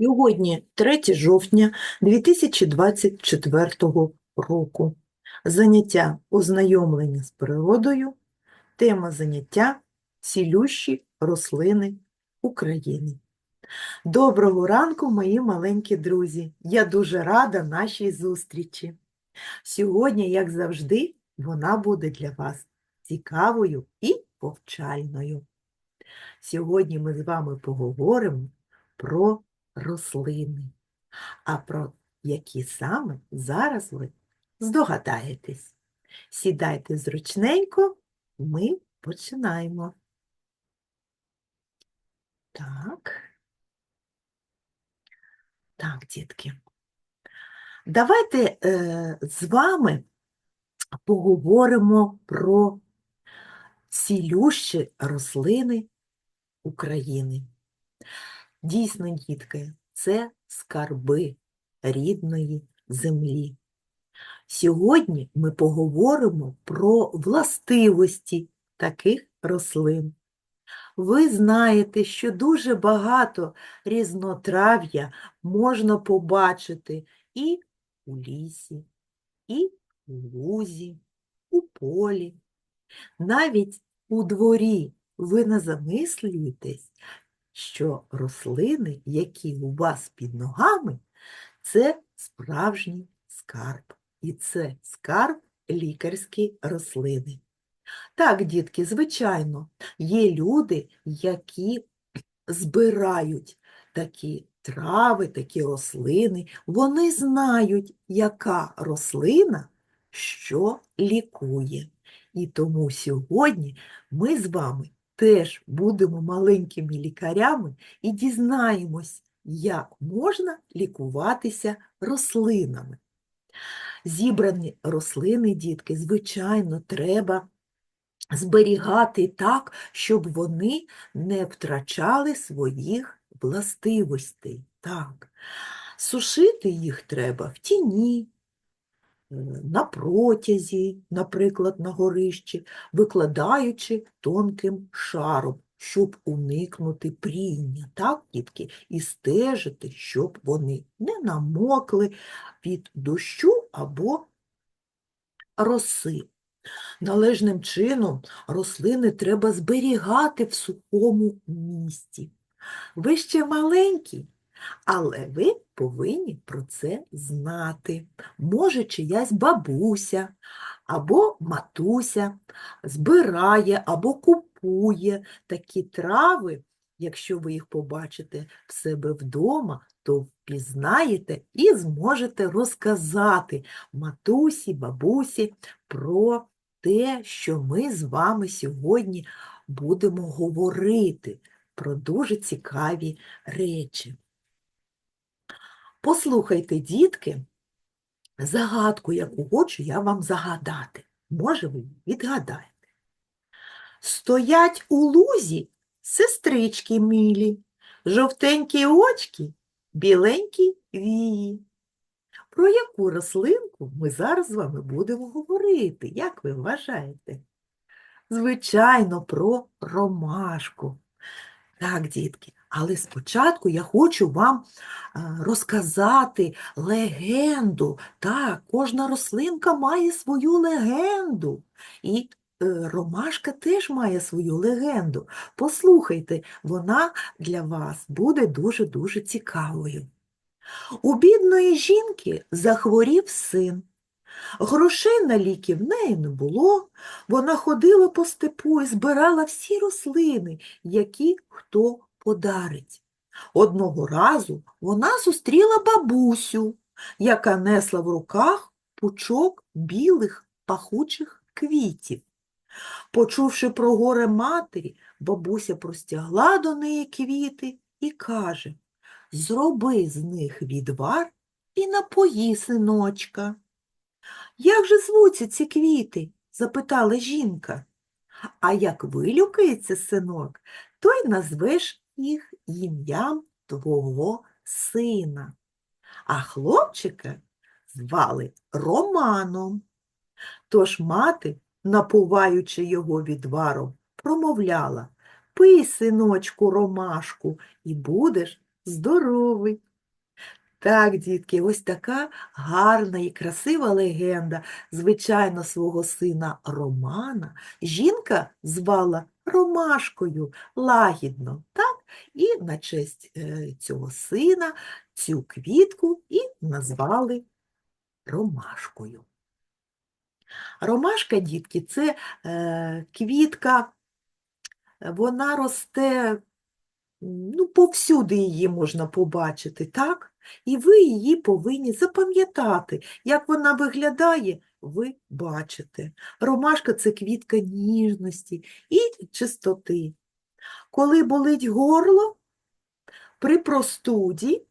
Сьогодні 3 жовтня 2024 року. Заняття ознайомлення з природою. Тема заняття цілющі рослини України. Доброго ранку, мої маленькі друзі! Я дуже рада нашій зустрічі. Сьогодні, як завжди, вона буде для вас цікавою і повчальною. Сьогодні ми з вами поговоримо про рослини. А про які саме зараз ви здогадаєтесь. Сідайте зручненько, ми починаємо. Так. Так, дітки. Давайте е, з вами поговоримо про цілющі рослини України. Дійсно, дітки, це скарби рідної землі. Сьогодні ми поговоримо про властивості таких рослин. Ви знаєте, що дуже багато різнотрав'я можна побачити і у лісі, і у лузі, у полі. Навіть у дворі ви не замислюєтесь, що рослини, які у вас під ногами, це справжній скарб. І це скарб лікарські рослини. Так, дітки, звичайно, є люди, які збирають такі трави, такі рослини. Вони знають, яка рослина що лікує. І тому сьогодні ми з вами теж будемо маленькими лікарями і дізнаємось, як можна лікуватися рослинами. Зібрані рослини, дітки, звичайно, треба зберігати так, щоб вони не втрачали своїх властивостей. Так. Сушити їх треба в тіні, на протязі, наприклад, на горищі, викладаючи тонким шаром, щоб уникнути пріння, так, дітки, і стежити, щоб вони не намокли від дощу або роси. Належним чином рослини треба зберігати в сухому місці. Ви ще маленькі, але ви повинні про це знати. Може, чиясь бабуся або матуся збирає або купує такі трави, якщо ви їх побачите в себе вдома, то впізнаєте і зможете розказати матусі, бабусі про те, що ми з вами сьогодні будемо говорити про дуже цікаві речі. Послухайте, дітки, загадку, яку хочу я вам загадати. Може, ви відгадаєте. Стоять у лузі сестрички милі, жовтенькі очки, біленькі вії. Про яку рослинку ми зараз з вами будемо говорити, як ви вважаєте? Звичайно, про ромашку. Так, дітки, але спочатку я хочу вам розказати легенду. Так, кожна рослинка має свою легенду. І е, ромашка теж має свою легенду. Послухайте, вона для вас буде дуже-дуже цікавою. У бідної жінки захворів син. Грошей на ліки в неї не було. Вона ходила по степу і збирала всі рослини, які хто подарить. Одного разу вона зустріла бабусю, яка несла в руках пучок білих пахучих квітів. Почувши про горе матері, бабуся простягла до неї квіти і каже Зроби з них відвар і напої синочка. Як же звуться ці квіти? запитала жінка. А як вилюкається синок, то й назвеш їх ім'ям твого сина. А хлопчика звали Романом. Тож мати, напуваючи його відваром, промовляла Пий, синочку, ромашку, і будеш здоровий. Так, дітки, ось така гарна і красива легенда. Звичайно, свого сина Романа жінка звала Ромашкою лагідно, так? І на честь е, цього сина цю квітку і назвали Ромашкою. Ромашка, дітки, це е, квітка, вона росте, ну, повсюди її можна побачити, так? І ви її повинні запам'ятати. Як вона виглядає, ви бачите. Ромашка це квітка ніжності і чистоти. Коли болить горло, при простуді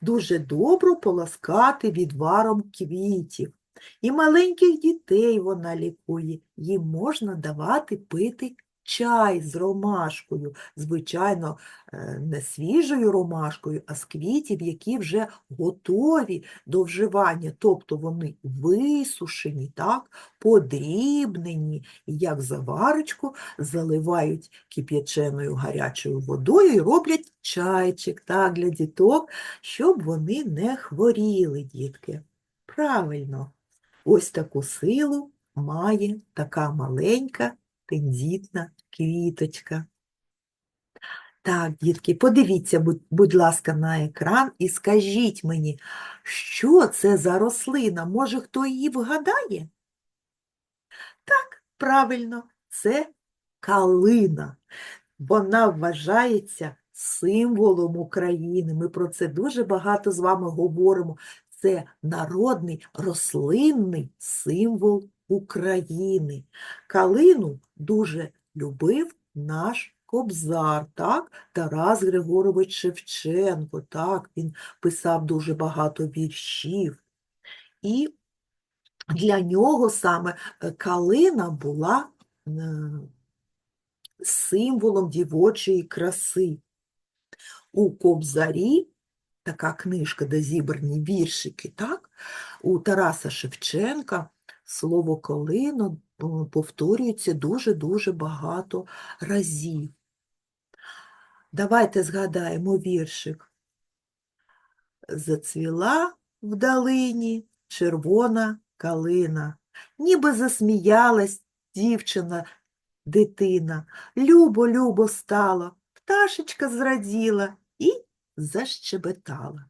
дуже добре полоскати відваром квітів. І маленьких дітей вона лікує. Їм можна давати пити чай з ромашкою. Звичайно, е, не свіжою ромашкою, а з квітів, які вже готові до вживання, тобто вони висушені, так, подрібнені, як заварочку заливають кип'яченою гарячою водою і роблять чайчик так, для діток, щоб вони не хворіли, дітки. Правильно, ось таку силу має така маленька тендітна квіточка. Так, дітки, подивіться, будь, будь ласка, на екран і скажіть мені, що це за рослина? Може, хто її вгадає? Так, правильно, це калина. Вона вважається символом України. Ми про це дуже багато з вами говоримо. Це народний рослинний символ України. Калину дуже любив наш Кобзар, так? Тарас Григорович Шевченко, так, він писав дуже багато віршів. І для нього саме е, калина була е, символом дівочої краси. У Кобзарі така книжка, де зібрані віршики, так? У Тараса Шевченка слово «калина» повторюється дуже-дуже багато разів. Давайте згадаємо віршик. Зацвіла в долині червона калина, ніби засміялась дівчина, дитина. Любо-любо стало, пташечка зраділа і защебетала.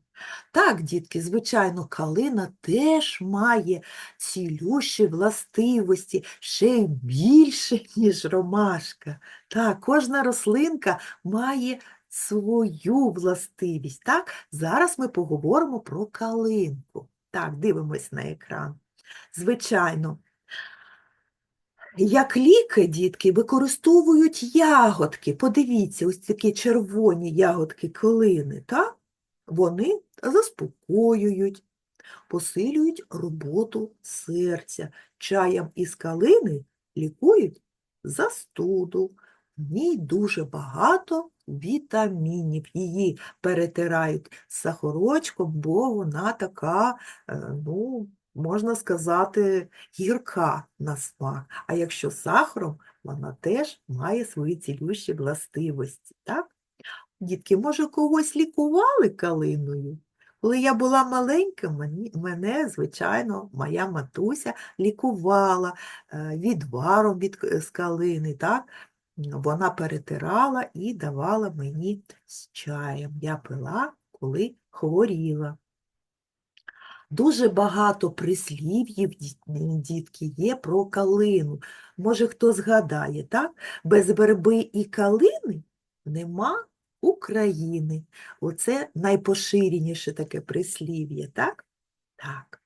Так, дітки, звичайно, калина теж має цілющі властивості, ще й більше, ніж ромашка. Так, кожна рослинка має свою властивість. Так, зараз ми поговоримо про калинку. Так, дивимось на екран. Звичайно, як ліки, дітки, використовують ягодки. Подивіться, ось такі червоні ягодки калини, так? Вони заспокоюють, посилюють роботу серця. Чаєм із калини лікують застуду. В ній дуже багато вітамінів. Її перетирають з сахарочком, бо вона така, е, ну, можна сказати, гірка на смак. А якщо сахаром, вона теж має свої цілющі властивості. Так? Дітки, може, когось лікували калиною? Коли я була маленька, мене, звичайно, моя матуся лікувала е, відваром від к- з калини, так? Вона перетирала і давала мені з чаєм. Я пила, коли хворіла. Дуже багато прислів'їв, дітки, є про калину. Може, хто згадає, так? Без верби і калини нема України. Оце найпоширеніше таке прислів'я, так? Так.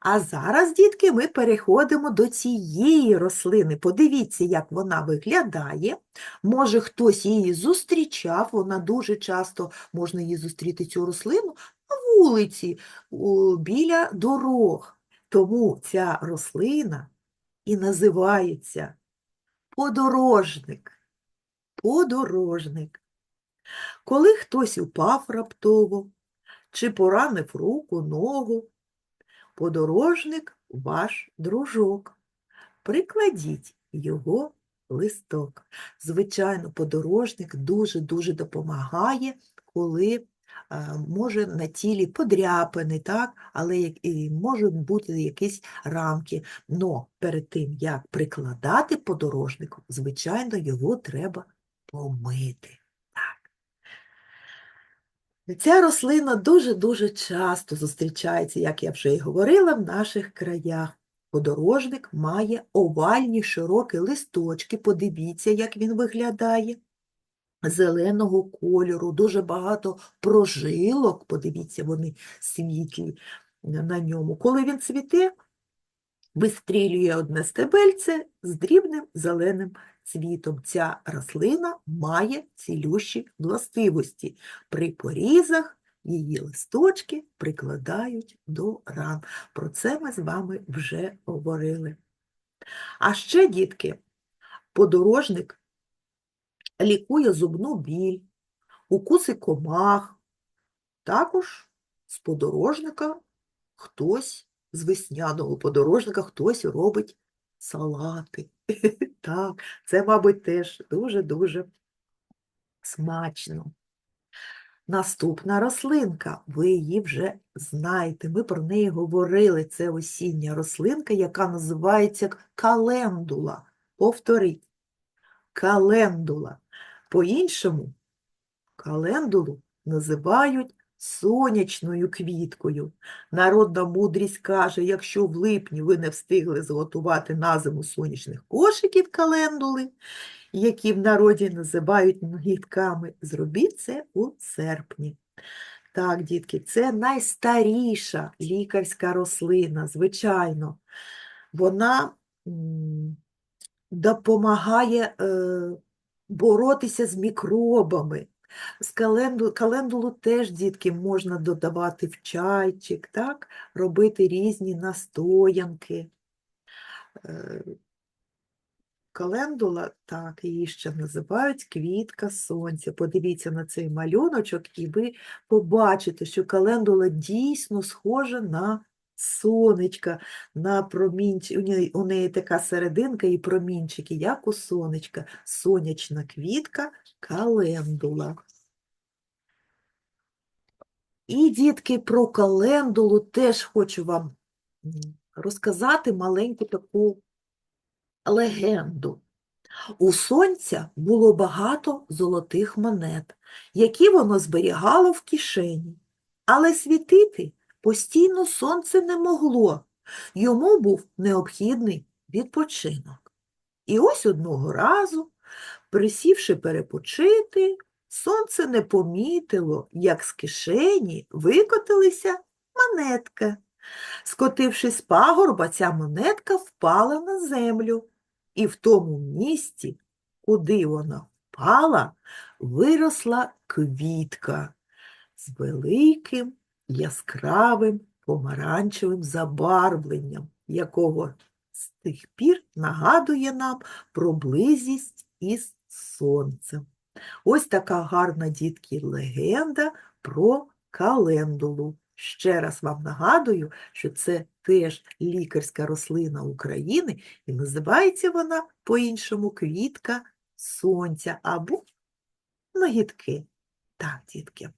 А зараз, дітки, ми переходимо до цієї рослини. Подивіться, як вона виглядає. Може, хтось її зустрічав, вона дуже часто можна її зустріти, цю рослину, на вулиці, біля дорог. Тому ця рослина і називається подорожник. Подорожник. Коли хтось упав раптово, чи поранив руку, ногу, подорожник ваш дружок. Прикладіть його листок. Звичайно, подорожник дуже-дуже допомагає, коли е, може на тілі подряпини, так? але і можуть бути якісь рамки. Но перед тим, як прикладати подорожнику, звичайно, його треба помити. Так. Ця рослина дуже-дуже часто зустрічається, як я вже і говорила, в наших краях. Подорожник має овальні широкі листочки, подивіться, як він виглядає, зеленого кольору, дуже багато прожилок, подивіться, вони світлі на ньому. Коли він цвіте, вистрілює одне стебельце з дрібним зеленим цвітом. Ця рослина має цілющі властивості. При порізах її листочки прикладають до ран. Про це ми з вами вже говорили. А ще, дітки, подорожник лікує зубну біль, укуси комах. Також з подорожника хтось, з весняного подорожника хтось робить салати. Так, це, мабуть, теж дуже-дуже смачно. Наступна рослинка, ви її вже знаєте, ми про неї говорили. Це осіння рослинка, яка називається календула. Повторіть, календула. По-іншому календулу називають сонячною квіткою. Народна мудрість каже, якщо в липні ви не встигли зготувати на зиму сонячних кошиків календули, які в народі називають нагідками, зробіть це у серпні. Так, дітки, це найстаріша лікарська рослина, звичайно. Вона допомагає е, боротися з мікробами. З календу, календулу теж, дітки, можна додавати в чайчик, так? робити різні настоянки. Е, Календула, так, її ще називають квітка сонця. Подивіться на цей малюночок, і ви побачите, що календула дійсно схожа на сонечка, на промінчик. У неї, у неї така серединка і промінчики, як у сонечка. Сонячна квітка календула. І, дітки, про календулу теж хочу вам розказати маленьку таку легенду. У сонця було багато золотих монет, які воно зберігало в кишені. Але світити постійно сонце не могло. Йому був необхідний відпочинок. І ось одного разу, присівши перепочити, сонце не помітило, як з кишені викотилися монетка. Скотившись з пагорба, ця монетка впала на землю, і в тому місці, куди вона впала, виросла квітка з великим яскравим помаранчевим забарвленням, якого з тих пір нагадує нам про близість із сонцем. Ось така гарна, дітки, легенда про календулу. Ще раз вам нагадую, що це теж лікарська рослина України, і називається вона по-іншому квітка сонця або нагідки. Так, дітки. Е,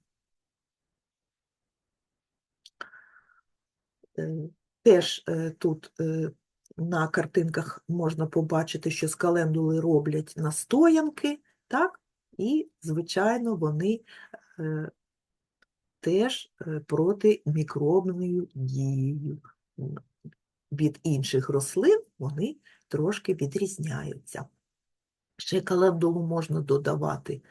Теж е, тут е, на картинках можна побачити, що з календули роблять настоянки, так? І, звичайно, вони е, теж е, протимікробною дією. Від інших рослин вони трошки відрізняються. Ще календулу можна додавати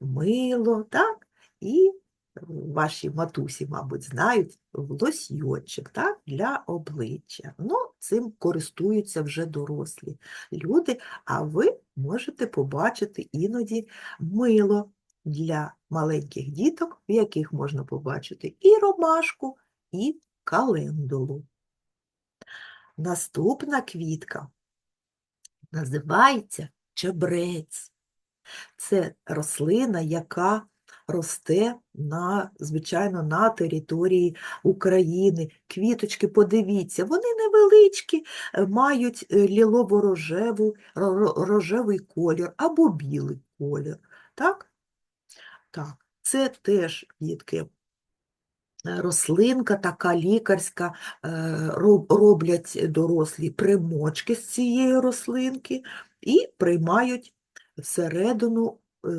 мило, так? І е, ваші матусі, мабуть, знають, лосьйончик, так? Для обличчя. Ну, цим користуються вже дорослі люди, а ви можете побачити іноді мило для маленьких діток, в яких можна побачити і ромашку, і календулу. Наступна квітка називається чебрець. Це рослина, яка росте на, звичайно, на території України. Квіточки, подивіться, вони невеличкі, е, мають е, лілово-рожеву, рожевий колір або білий колір. Так? Так. Це теж, дітки, е, рослинка така лікарська, роблять дорослі примочки з цієї рослинки і приймають всередину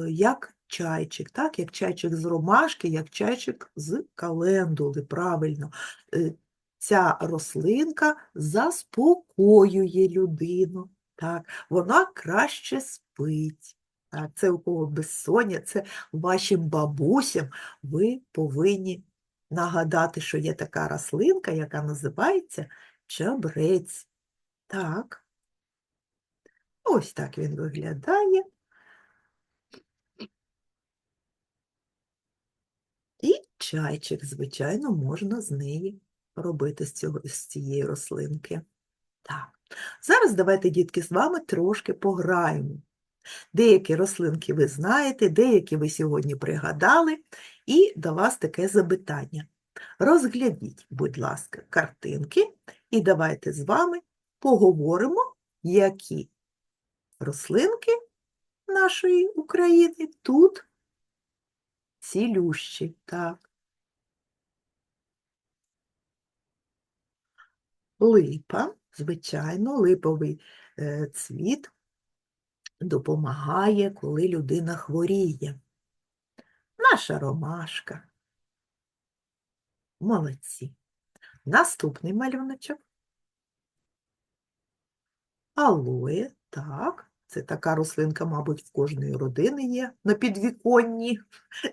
як чайчик, так, як чайчик з ромашки, як чайчик з календули, правильно. Е, Ця рослинка заспокоює людину, так, вона краще спить. Так, це у кого безсоння, це вашим бабусям ви повинні нагадати, що є така рослинка, яка називається чабрець. Так. Ось так він виглядає. І чайчик, звичайно, можна з неї робити з, цього, з цієї рослинки. Так. Зараз давайте, дітки, з вами трошки пограємо. Деякі рослинки ви знаєте, деякі ви сьогодні пригадали, і до вас таке запитання. Розглядіть, будь ласка, картинки, і давайте з вами поговоримо, які рослинки нашої України тут цілющі. Так. Липа, звичайно, липовий е, цвіт допомагає, коли людина хворіє. Наша ромашка. Молодці. Наступний малюночок. Алоє, так, це така рослинка, мабуть, в кожної родини є на підвіконні.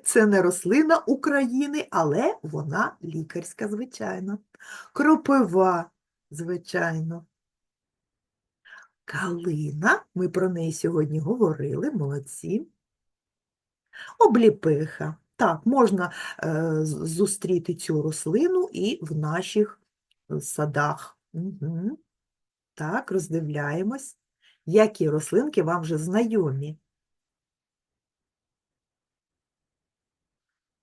Це не рослина України, але вона лікарська, звичайно. Кропива, звичайно. Калина, ми про неї сьогодні говорили, молодці. Обліпиха. Так, можна е, зустріти цю рослину і в наших е, садах. Угу. Так, роздивляємось, які рослинки вам вже знайомі.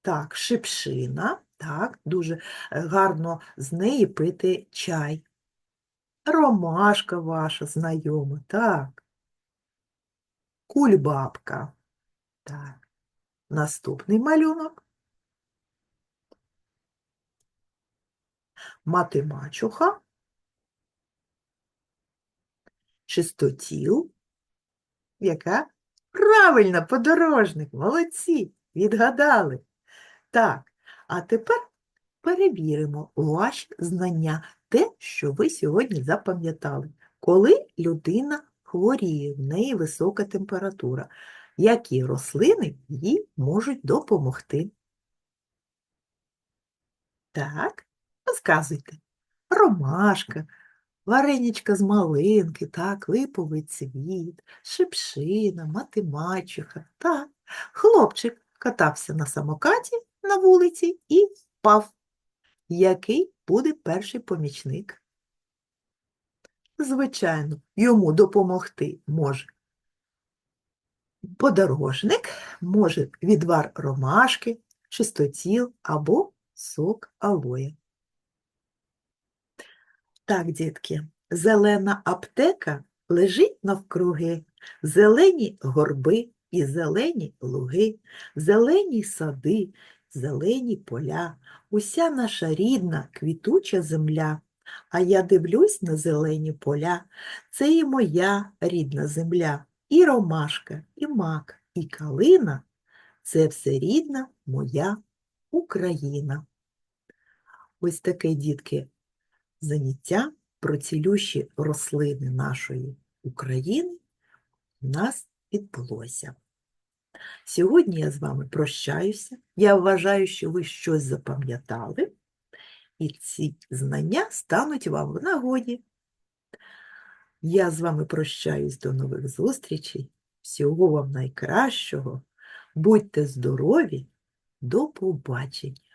Так, шипшина, так, дуже е, гарно з неї пити чай. Ромашка ваша знайома, так. Кульбабка. Так. Наступний малюнок. Мати мачуха. Чистотіл. Яка? Правильно, подорожник. Молодці. Відгадали. Так, а тепер перевіримо ваші знання, те, що ви сьогодні запам'ятали. Коли людина хворіє, в неї висока температура, які рослини їй можуть допомогти? Так, розказуйте. Ромашка, вареничка з малинки, так, липовий цвіт, шипшина, матемачуха, так. Хлопчик катався на самокаті на вулиці і впав. Який буде перший помічник? Звичайно, йому допомогти може подорожник, може відвар ромашки, чистотіл або сок алоє. Так, дітки, зелена аптека лежить навкруги, зелені горби і зелені луги, зелені сади, зелені поля, уся наша рідна квітуча земля. А я дивлюсь на зелені поля, це і моя рідна земля, і ромашка, і мак, і калина – це все рідна моя Україна. Ось таке, дітки, заняття про цілющі рослини нашої України у нас відбулося. Сьогодні я з вами прощаюся. Я вважаю, що ви щось запам'ятали, і ці знання стануть вам в нагоді. Я з вами прощаюсь до нових зустрічей. Всього вам найкращого. Будьте здорові. До побачення.